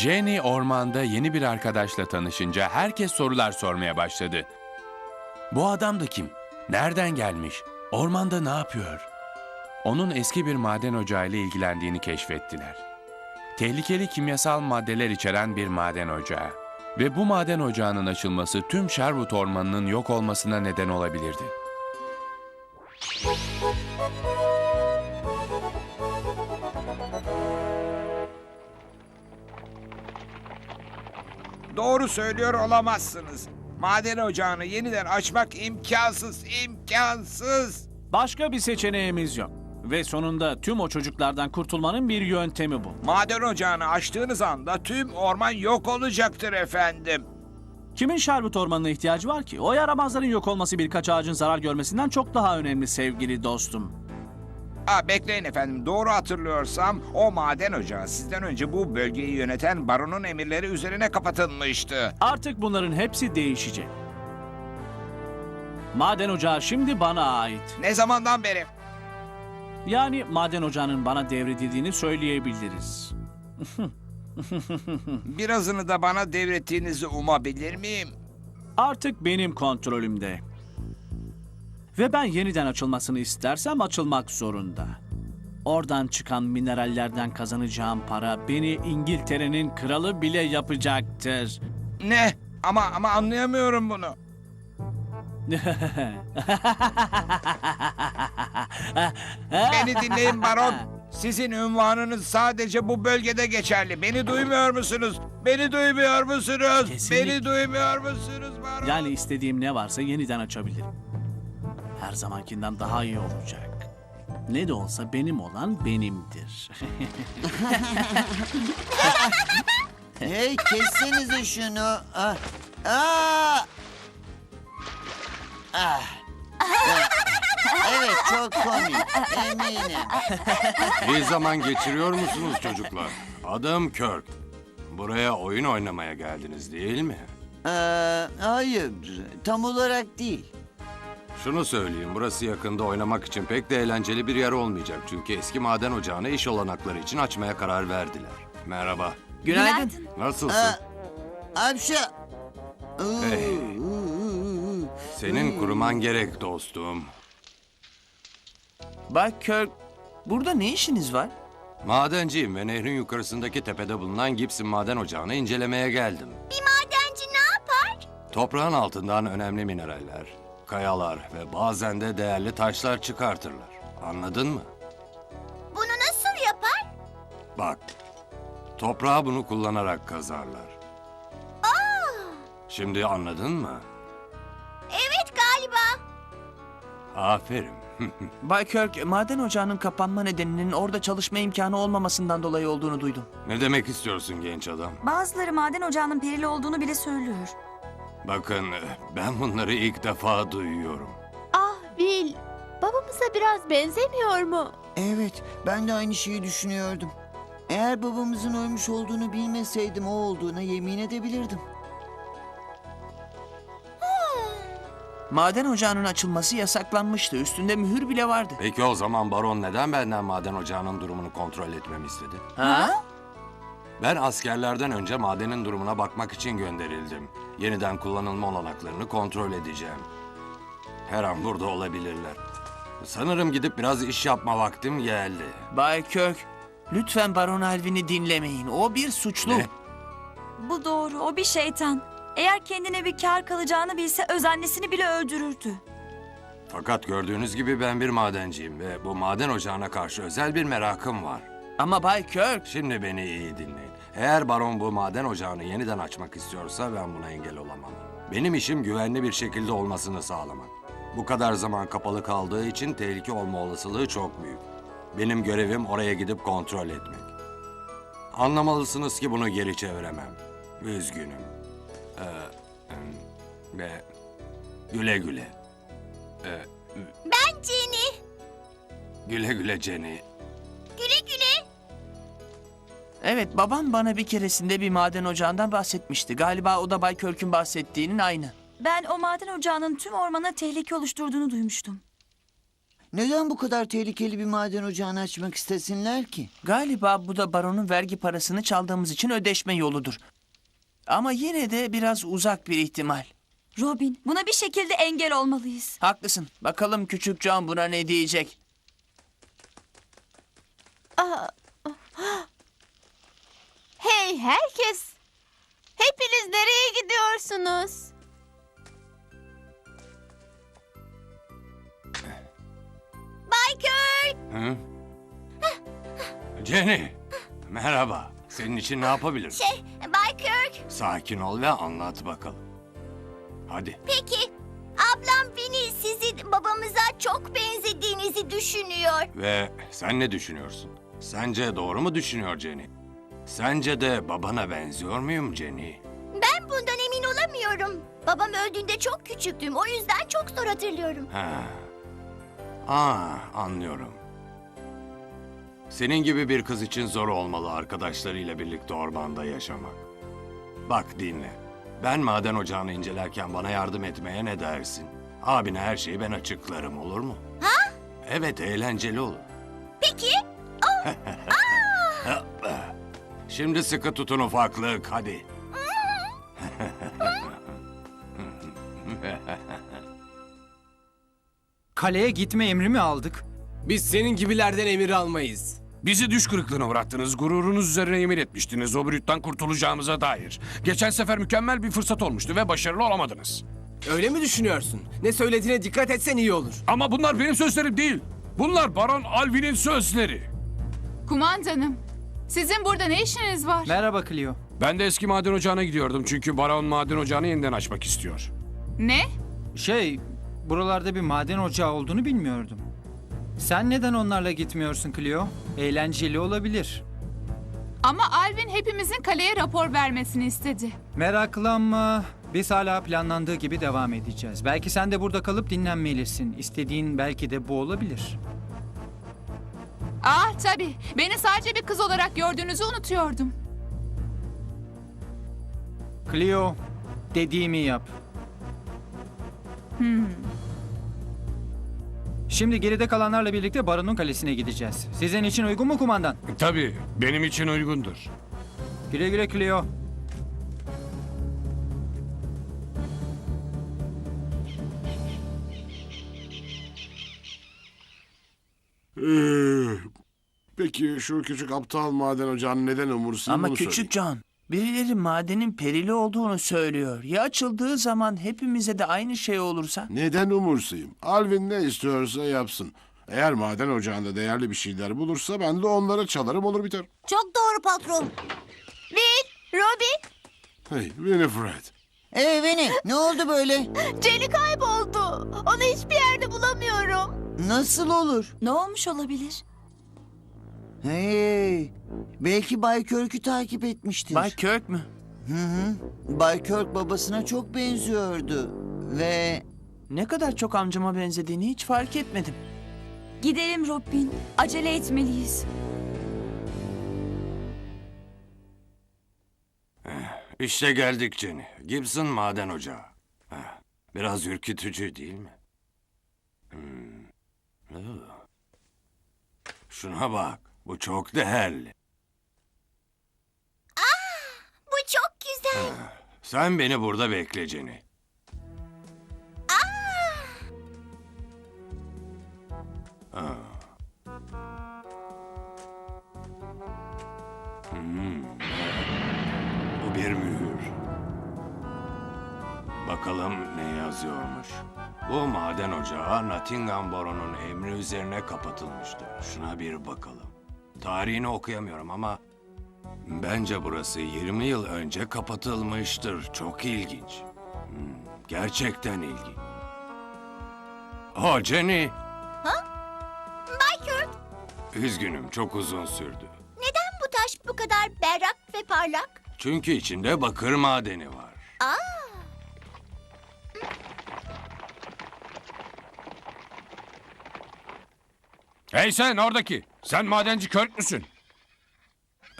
Jenny ormanda yeni bir arkadaşla tanışınca herkes sorular sormaya başladı. Bu adam da kim? Nereden gelmiş? Ormanda ne yapıyor? Onun eski bir maden ocağıyla ilgilendiğini keşfettiler. Tehlikeli kimyasal maddeler içeren bir maden ocağı. Ve bu maden ocağının açılması tüm Sherwood ormanının yok olmasına neden olabilirdi. Doğru söylüyor olamazsınız. Maden ocağını yeniden açmak imkansız, imkansız. Başka bir seçeneğimiz yok. Ve sonunda tüm o çocuklardan kurtulmanın bir yöntemi bu. Maden ocağını açtığınız anda tüm orman yok olacaktır efendim. Kimin Sherwood ormanına ihtiyacı var ki? O yaramazların yok olması birkaç ağacın zarar görmesinden çok daha önemli sevgili dostum. Aa, bekleyin efendim, doğru hatırlıyorsam o maden ocağı sizden önce bu bölgeyi yöneten baronun emirleri üzerine kapatılmıştı. Artık bunların hepsi değişecek. Maden ocağı şimdi bana ait. Ne zamandan beri? Yani maden ocağının bana devredildiğini söyleyebiliriz. Birazını da bana devrettiğinizi umabilir miyim? Artık benim kontrolümde. Ve ben yeniden açılmasını istersem açılmak zorunda. Oradan çıkan minerallerden kazanacağım para beni İngiltere'nin kralı bile yapacaktır. Ne? Ama ama anlayamıyorum bunu. Beni dinleyin baron. Sizin ünvanınız sadece bu bölgede geçerli. Beni duymuyor musunuz? Beni duymuyor musunuz? Kesinlikle. Beni duymuyor musunuz baron? Yani istediğim ne varsa yeniden açabilirim. Her zamankinden daha iyi olacak. Ne de olsa benim olan benimdir. Hey kessenize şunu. Ah. Ah. Ah. Evet çok komik eminim. İyi zaman geçiriyor musunuz çocuklar? Adım Kirk. Buraya oyun oynamaya geldiniz değil mi? Ee, hayır tam olarak değil. Şunu söyleyeyim, burası yakında oynamak için pek de eğlenceli bir yer olmayacak. Çünkü eski maden ocağını iş olanakları için açmaya karar verdiler. Merhaba, Günaydın. nasılsın? Aa, Apşa. Hey. Senin kuruman gerek dostum. Bay Kirk, burada ne işiniz var? Madenciyim ve nehrin yukarısındaki tepede bulunan Gibson maden ocağını incelemeye geldim. Bir madenci ne yapar? Toprağın altından önemli mineraller, kayalar ve bazen de değerli taşlar çıkartırlar. Anladın mı? Bunu nasıl yapar? Bak, toprağı bunu kullanarak kazarlar. Şimdi anladın mı? Evet galiba. Aferin. Bay Kirk, maden ocağının kapanma nedeninin orada çalışma imkanı olmamasından dolayı olduğunu duydum. ne demek istiyorsun genç adam? Bazıları maden ocağının perili olduğunu bile söylüyor. Bakın, ben bunları ilk defa duyuyorum. Ah Will, babamıza biraz benzemiyor mu? Evet ben de aynı şeyi düşünüyordum. Eğer babamızın ölmüş olduğunu bilmeseydim o olduğuna yemin edebilirdim. Maden ocağının açılması yasaklanmıştı. Üstünde mühür bile vardı. Peki o zaman baron neden benden maden ocağının durumunu kontrol etmemi istedi? Ha? Ben askerlerden önce madenin durumuna bakmak için gönderildim. Yeniden kullanılma olanaklarını kontrol edeceğim. Her an burada olabilirler. Sanırım gidip biraz iş yapma vaktim geldi. Bay Kirk, lütfen Baron Alvin'i dinlemeyin. O bir suçlu. Ne? Bu doğru, o bir şeytan. Eğer kendine bir kar kalacağını bilse öz annesini bile öldürürdü. Fakat gördüğünüz gibi ben bir madenciyim ve bu maden ocağına karşı özel bir merakım var. Ama Bay Kirk, Şimdi beni iyi dinleyin. Eğer baron bu maden ocağını yeniden açmak istiyorsa ben buna engel olamam. Benim işim güvenli bir şekilde olmasını sağlamak. Bu kadar zaman kapalı kaldığı için tehlike olma olasılığı çok büyük. Benim görevim oraya gidip kontrol etmek. Anlamalısınız ki bunu geri çeviremem. Üzgünüm. Ee, ve güle güle. Ee, Ben Jenny. güle güle Jenny. Evet babam bana bir keresinde bir maden ocağından bahsetmişti. Galiba o da Bay Kirk'ün bahsettiğinin aynı. Ben o maden ocağının tüm ormana tehlike oluşturduğunu duymuştum. Neden bu kadar tehlikeli bir maden ocağını açmak istesinler ki? Galiba bu da baronun vergi parasını çaldığımız için ödeşme yoludur. Ama yine de biraz uzak bir ihtimal. Robin, buna bir şekilde engel olmalıyız. Haklısın. Bakalım küçük Can buna ne diyecek? Hey herkes! Hepiniz nereye gidiyorsunuz? Bay Kirk! Hı? Jenny, merhaba. Senin için ne yapabilirim? Şey, Bay Kirk, Sakin ol ve anlat bakalım. Hadi. peki. Ablam Winnie sizin babamıza çok benzediğinizi düşünüyor. Ve sen ne düşünüyorsun? Sence doğru mu düşünüyor Jenny? Sence de babana benziyor muyum Jenny? Ben bundan emin olamıyorum. Babam öldüğünde çok küçüktüm. O yüzden çok zor hatırlıyorum. Ha. Aa, anlıyorum. Senin gibi bir kız için zor olmalı arkadaşlarıyla birlikte ormanda yaşamak. Bak dinle. Ben maden ocağını incelerken bana yardım etmeye ne dersin? Abine her şeyi ben açıklarım olur mu? Ha? Evet eğlenceli olur. Peki, Şimdi sıkı tutun ufaklık hadi. Kaleye gitme emri mi aldık? Biz senin gibilerden emir almayız. Bizi düş kırıklığına uğrattınız. Gururunuz üzerine yemin etmiştiniz o brütten kurtulacağımıza dair. Geçen sefer mükemmel bir fırsat olmuştu ve başarılı olamadınız. Öyle mi düşünüyorsun? Ne söylediğine dikkat etsen iyi olur. Ama bunlar benim sözlerim değil. Bunlar Baron Alvin'in sözleri. Kumandanım, sizin burada ne işiniz var? Merhaba Clio. Ben de eski maden ocağına gidiyordum çünkü Baron maden ocağını yeniden açmak istiyor. Ne? Şey, buralarda bir maden ocağı olduğunu bilmiyordum. Sen neden onlarla gitmiyorsun Clio? Eğlenceli olabilir. Ama Alvin hepimizin kaleye rapor vermesini istedi. Meraklanma. Biz hala planlandığı gibi devam edeceğiz. Belki sen de burada kalıp dinlenmelisin. İstediğin belki de bu olabilir. Ah tabii, beni sadece bir kız olarak gördüğünüzü unutuyordum. Clio, dediğimi yap. Şimdi geride kalanlarla birlikte Baron'un kalesine gideceğiz. Sizin için uygun mu kumandan? Tabii benim için uygundur. Güle güle Clio. Ee, Peki şu küçük aptal maden ocağını neden umursayım Ama bunu küçük söyleyin. Can, birileri madenin perili olduğunu söylüyor. Ya açıldığı zaman hepimize de aynı şey olursa? Neden umursayım? Alvin ne istiyorsa yapsın. Eğer maden ocağında değerli bir şeyler bulursa ben de onlara çalarım olur biter. çok doğru patron. Will, Robin, Hey Winifred. Ee Winnie, ne oldu böyle? Jenny kayboldu. Onu hiçbir yerde bulamıyorum. Nasıl olur? Ne olmuş olabilir? Hey, belki Bay Kirk'ü takip etmiştir. Bay Kirk mü? Hı hı. Bay Kirk babasına çok benziyordu. Ve Ne kadar çok amcama benzediğini hiç fark etmedim. Gidelim Robin. Acele etmeliyiz. İşte geldik Jenny. Gibson maden ocağı. Heh, Biraz ürkütücü değil mi? Hmm. Şuna bak. Bu çok değerli. bu çok güzel. Sen beni burada bekle Jenny. Aa. Hmm. Bu bir mühür. Bakalım ne yazıyormuş. Bu maden ocağı Nottingham Baron'un emri üzerine kapatılmıştır. Şuna bir bakalım. Tarihini okuyamıyorum ama Bence burası 20 yıl önce kapatılmıştır. Çok ilginç. Hmm, gerçekten ilginç. Oh Jenny. Bay Kirk, Üzgünüm çok uzun sürdü. neden bu taş bu kadar berrak ve parlak? Çünkü içinde bakır madeni var. Hey sen oradaki. Sen madenci Körk müsün?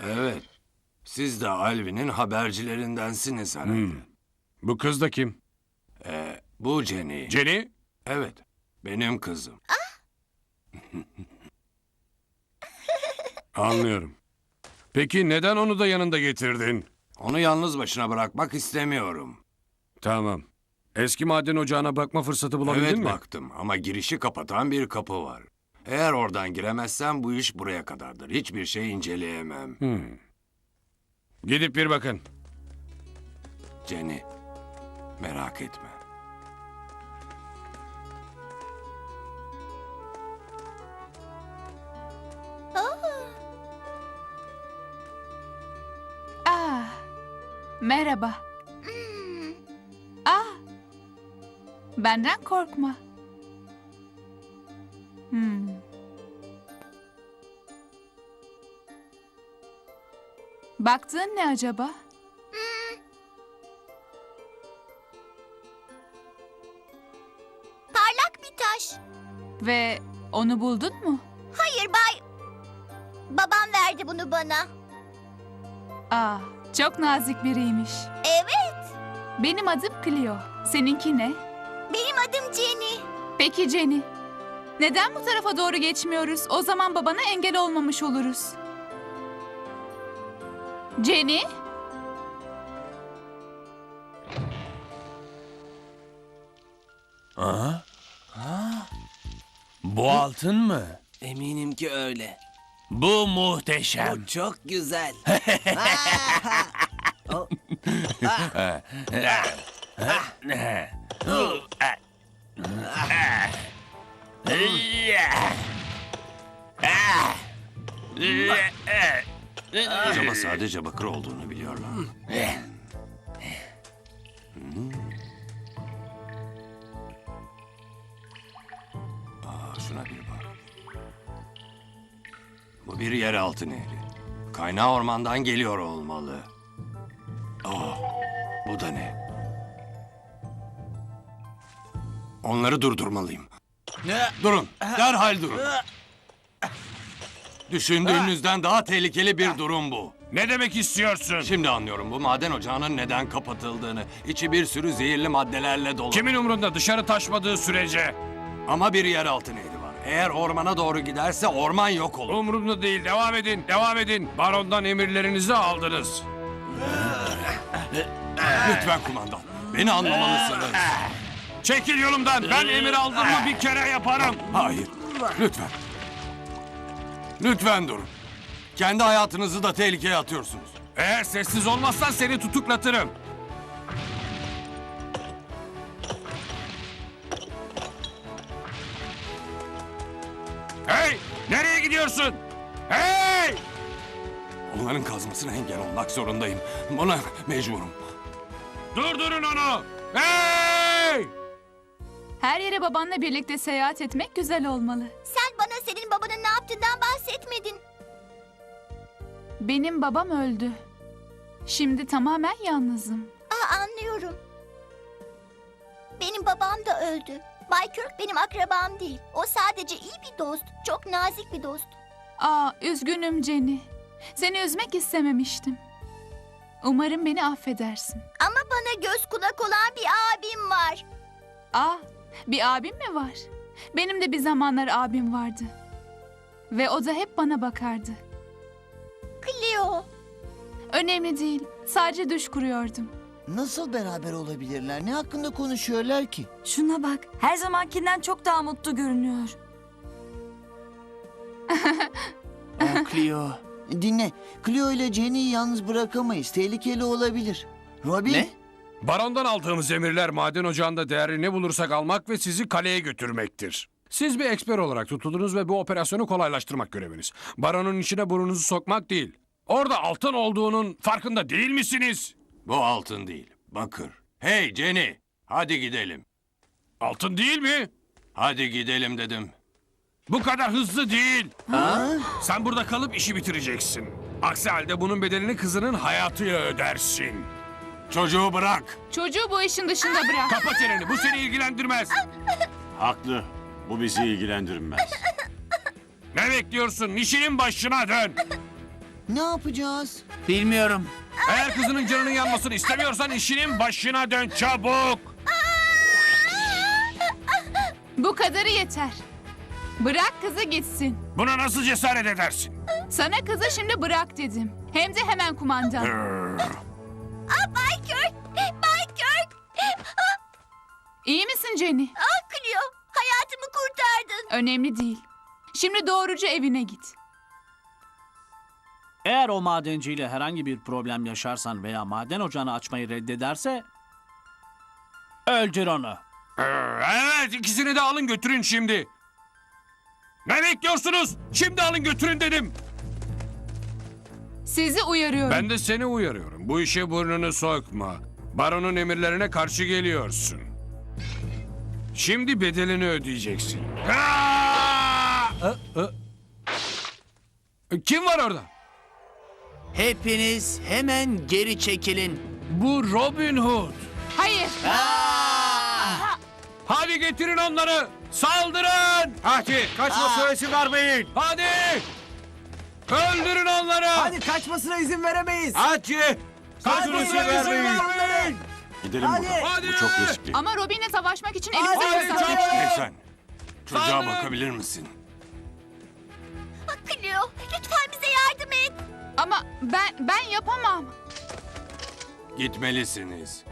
Evet. Siz de Alvin'in habercilerindensiniz herhalde. Bu kız da kim? Ee, bu Jenny. Jenny? evet. Benim kızım. Anlıyorum. Peki neden onu da yanında getirdin? Onu yalnız başına bırakmak istemiyorum. Tamam. Eski maden ocağına bakma fırsatı bulabildin evet mi? baktım ama girişi kapatan bir kapı var. Eğer oradan giremezsem bu iş buraya kadardır. Hiçbir şey inceleyemem. Hmm. Gidip bir bakın. Jenny, merak etme. Ah, merhaba. Ah, benden korkma. Baktığın ne acaba? Parlak bir taş. Ve onu buldun mu? Hayır bay. Babam verdi bunu bana. Ah, çok nazik biriymiş. Evet. Benim adım Cleo. Seninki ne? Benim adım Jenny. Peki Jenny. Neden bu tarafa doğru geçmiyoruz? O zaman babana engel olmamış oluruz. Jenny? Aha. Ha? Bu altın mı? Eminim ki öyle. Bu muhteşem. Bu çok güzel. Acaba sadece bakır olduğunu biliyorlar. Hmm. Aa, şuna bir bak. Bu bir yeraltı nehri. Kaynağı ormandan geliyor olmalı. Aa, bu da ne? Onları durdurmalıyım. Durun, derhal durun. Düşündüğünüzden daha tehlikeli bir durum bu. Ne demek istiyorsun? Şimdi anlıyorum bu maden ocağının neden kapatıldığını. İçi bir sürü zehirli maddelerle dolu. Kimin umrunda dışarı taşmadığı sürece? Ama bir yeraltı nehri var. Eğer ormana doğru giderse orman yok olur. Umurumda değil. Devam edin. Devam edin. Barondan emirlerinizi aldınız. Lütfen kumandan. Beni anlamalısınız. Çekil yolumdan. Ben emir aldım mı bir kere yaparım. Hayır. Lütfen. Lütfen durun. Kendi hayatınızı da tehlikeye atıyorsunuz. Eğer sessiz olmazsan seni tutuklatırım. Hey! Nereye gidiyorsun? Hey! Onların kazmasına engel olmak zorundayım. Buna mecburum. Durdurun onu! Hey! Her yere babanla birlikte seyahat etmek güzel olmalı. Sen bana senin babanın ne yaptığından bahsetmedin. Benim babam öldü. Şimdi tamamen yalnızım. Aa, anlıyorum. Benim babam da öldü. Bay Kirk benim akrabam değil. O sadece iyi bir dost. Çok nazik bir dost. Aa, üzgünüm Jenny. Seni üzmek istememiştim. Umarım beni affedersin. Ama bana göz kulak olan bir abim var. Aa, bir abim mi var? Benim de bir zamanlar abim vardı. Ve o da hep bana bakardı. Cleo. Önemli değil. Sadece düş kuruyordum. Nasıl beraber olabilirler? Ne hakkında konuşuyorlar ki? Şuna bak. Her zamankinden çok daha mutlu görünüyor. Aa, Cleo. Dinle. Cleo ile Jenny'yi yalnız bırakamayız. Tehlikeli olabilir. Robin. Ne? Barondan aldığımız emirler maden ocağında değerli ne bulursak almak ve sizi kaleye götürmektir. Siz bir eksper olarak tutuldunuz ve bu operasyonu kolaylaştırmak göreviniz. Baronun içine burnunuzu sokmak değil. Orada altın olduğunun farkında değil misiniz? Bu altın değil, bakır. Hey Jenny, hadi gidelim. Altın değil mi? Hadi gidelim dedim. Bu kadar hızlı değil. Sen burada kalıp işi bitireceksin. Aksi halde bunun bedelini kızının hayatıyla ödersin. Çocuğu bırak. Çocuğu bu işin dışında bırak. Kapa çeneni bu seni ilgilendirmez. Haklı. Bu bizi ilgilendirmez. Ne bekliyorsun? İşinin başına dön. Ne yapacağız? Bilmiyorum. Eğer kızının canının yanmasını istemiyorsan işinin başına dön çabuk. Bu kadarı yeter. Bırak kızı gitsin. Buna nasıl cesaret edersin? Sana kızı şimdi bırak dedim. Hem de hemen kumandan. Aa, Bay Kirk! Bay Kirk! Ah, İyi misin Jenny? ah Cleo, hayatımı kurtardın. Önemli değil. Şimdi doğruca evine git. Eğer o madenciyle herhangi bir problem yaşarsan veya maden ocağını açmayı reddederse... Öldür onu. Evet ikisini de alın götürün şimdi. Ne bekliyorsunuz? Şimdi alın götürün dedim. Sizi uyarıyorum. Ben de seni uyarıyorum. Bu işe burnunu sokma. Baronun emirlerine karşı geliyorsun. Şimdi bedelini ödeyeceksin. Aa! Kim var orada? Hepiniz hemen geri çekilin. Bu Robin Hood. Hayır. Hadi getirin onları. Saldırın. Hadi kaçma süresi vermeyin. Hadi. Öldürün onları. Hadi kaçmasına izin veremeyiz. Hadi. Kaçmasına izin vermeyin. Gidelim buradan. Hadi. Bu çok riskli. Ama Robin'le savaşmak için elimizde Hadi fırsat. çabuk. Lütfen. Çocuğa Saldırın. bakabilir misin? Ah, Cleo, lütfen bize yardım et. Ama ben ben yapamam. Gitmelisiniz.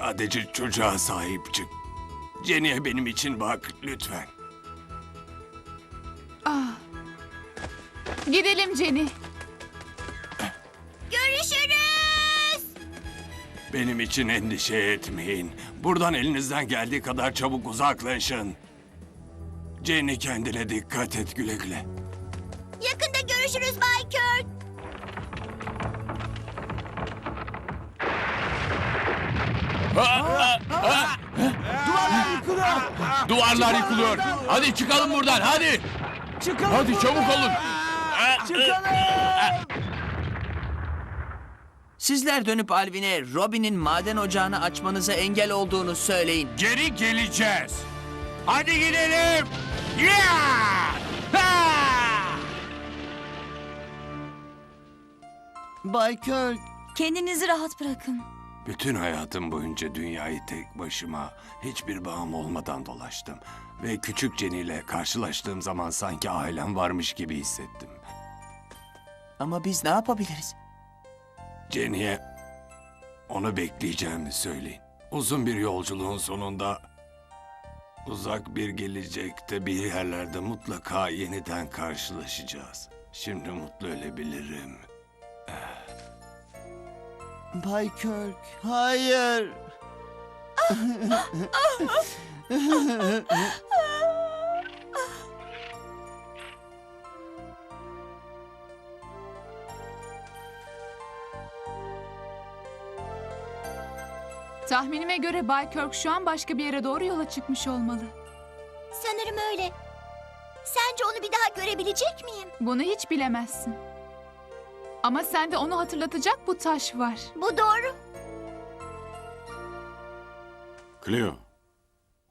Sadece çocuğa sahip çık. Jenny'e benim için bak lütfen. Gidelim Jenny. Görüşürüz. Benim için endişe etmeyin. Buradan elinizden geldiği kadar çabuk uzaklaşın. Jenny kendine dikkat et güle güle. Yakında görüşürüz Bay Kirk. Duvarlar yıkılıyor. Hadi çıkalım buradan hadi. Çıkalım. Hadi çabuk olun. Sizler dönüp Alvin'e Robin'in maden ocağını açmanıza engel olduğunu söyleyin. Geri geleceğiz. Hadi gidelim. Yeah! Ha! Bay Kirk, Kendinizi rahat bırakın. Bütün hayatım boyunca dünyayı tek başıma, hiçbir bağım olmadan dolaştım. Ve küçük Jenny ile karşılaştığım zaman sanki ailem varmış gibi hissettim. Ama biz ne yapabiliriz? Jenny'e onu bekleyeceğimi söyleyin. Uzun bir yolculuğun sonunda uzak bir gelecekte bir yerlerde mutlaka yeniden karşılaşacağız. Şimdi mutlu ölebilirim. Bay Kirk, hayır. Tahminime göre Bay Kirk şu an başka bir yere doğru yola çıkmış olmalı. Sanırım öyle. Sence onu bir daha görebilecek miyim? Bunu hiç bilemezsin. Ama sende onu hatırlatacak bu taş var. Bu doğru. Cleo.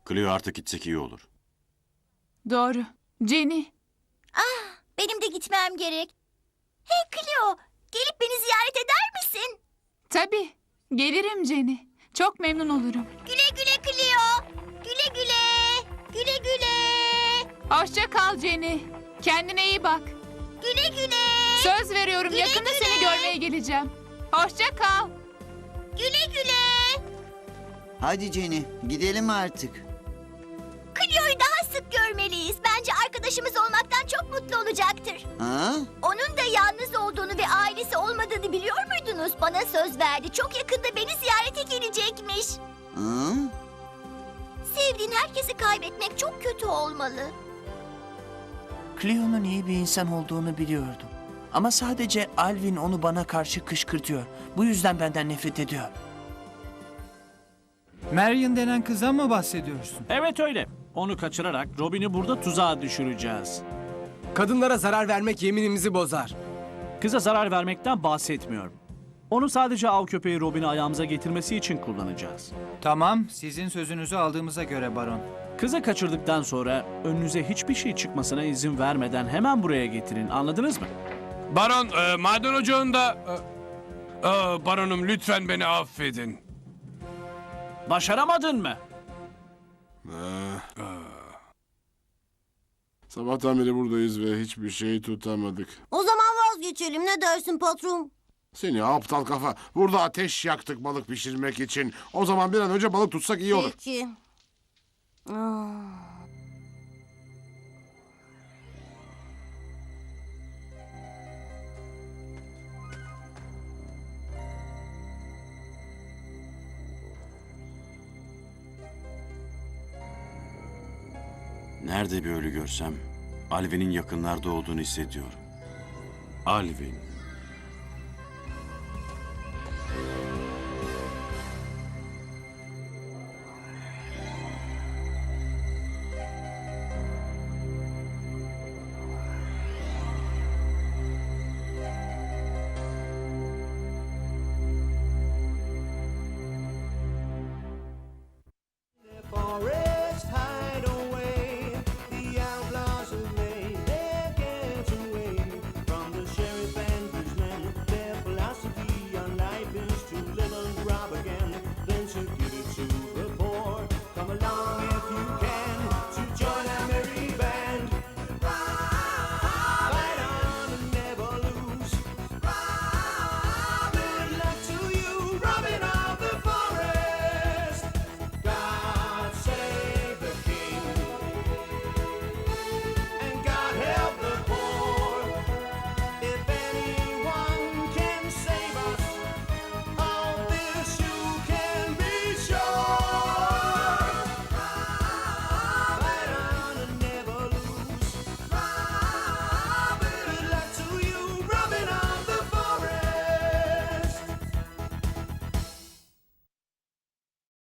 Cleo artık gitsek iyi olur. Doğru. Jenny. Ah, benim de gitmem gerek. Hey Cleo, gelip beni ziyaret eder misin? Tabii. Gelirim Jenny. Çok memnun olurum. Güle güle Cleo. Güle güle. Güle güle. Hoşça kal Jenny. Kendine iyi bak. Güle güle. Söz veriyorum Güle yakında güle. seni görmeye geleceğim. Hoşça kal. Güle güle. Hadi Jenny, gidelim artık. Cleo'yu daha sık görmeliyiz. Bence arkadaşımız olmaktan çok mutlu olacaktır. Ha? Onun da yalnız olduğunu ve ailesi olmadığını biliyor muydunuz? Bana söz verdi. Çok yakında beni ziyarete gelecekmiş. Hı? Sevdiğin herkesi kaybetmek çok kötü olmalı. Cleo'nun iyi bir insan olduğunu biliyordum. Ama sadece Alvin onu bana karşı kışkırtıyor. Bu yüzden benden nefret ediyor. Marion denen kızdan mı bahsediyorsun? Evet öyle. Onu kaçırarak Robin'i burada tuzağa düşüreceğiz. Kadınlara zarar vermek yeminimizi bozar. Kıza zarar vermekten bahsetmiyorum. Onu sadece av köpeği Robin'i ayağımıza getirmesi için kullanacağız. Tamam, sizin sözünüzü aldığımıza göre baron. Kızı kaçırdıktan sonra önünüze hiçbir şey çıkmasına izin vermeden hemen buraya getirin. Anladınız mı? Baron e, maden ocağında... Aa, baronum lütfen beni affedin. Başaramadın mı? Sabahtan beri buradayız ve hiçbir şey tutamadık. O zaman vazgeçelim ne dersin patron? Seni aptal kafa. Burada ateş yaktık balık pişirmek için. O zaman bir an önce balık tutsak iyi olur. Peki. Ah. Nerede bir ölü görsem Alvin'in yakınlarda olduğunu hissediyorum. Alvin.